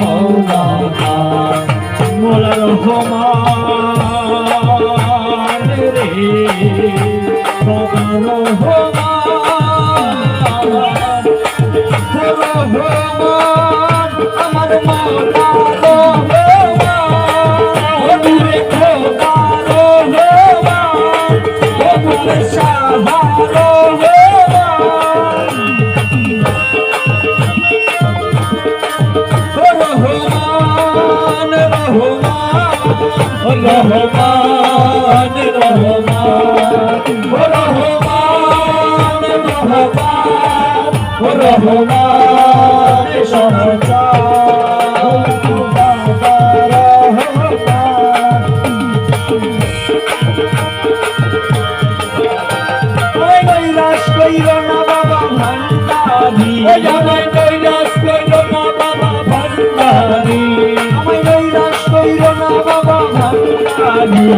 মৌলানা মোলা রহমান রে বাবা রহমান রহমান আমার মৌলা রহমান রহমান ওই কৈলাস কইল না বাবা ভান্ডারি আমায় কৈলাস কইল না বাবা ভান্ডারি আমায় কৈলাস কইল না বাবা ভান্ডারি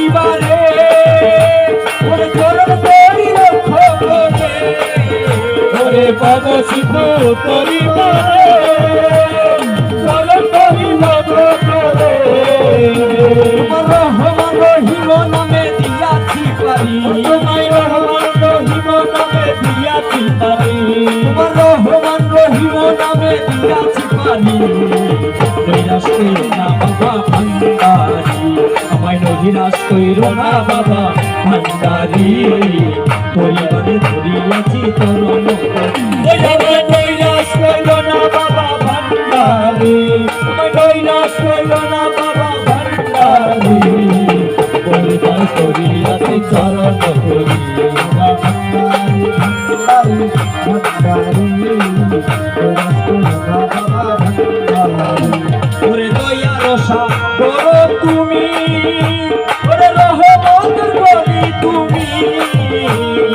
সিন্ধু পরিবারে চরণ তোরি করে রহমান রহিম নামে দিয়াছি পারি তোমায় রহমান রহিম নামে দিয়াছি পারি তোমার রহমান রহিম নামে দিয়াছি পারি নৈরাশ কইরো না বাবা ভান্ডারি পরিবারে ধরিয়াছি তরণ ওই আমায় না চরণ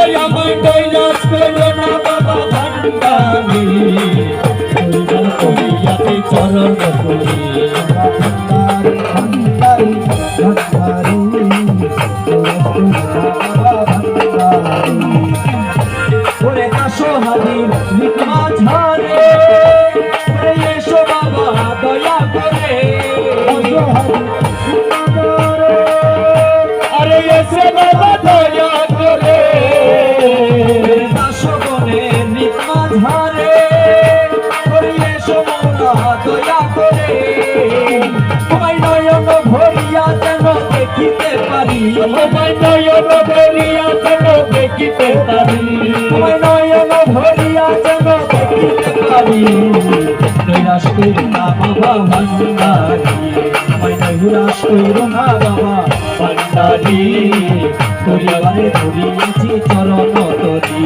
ওই আমায় নৈরাশ কইল না বাবা ভান্ডারি। পরিবার ধরিয়াছি চরম করি ভান্ডারি ভান্ডারি ওরে আসো হাজির মাঝারে ওরে এসো বাবা, দয়া করে। আরে দেখিতে পারি। তোমায় নয়ন ভরিয়া যেন দেখিতে পারি। তোমায় নয়ন ভরিয়া যেন দেখিতে পারি। নৈরাশ কইরো না বাবা ভান্ডারি। তোমায় নৈরাশ কইরো না বাবা ভান্ডারি। পরিবারে ধরিয়াছি চরণ তরি।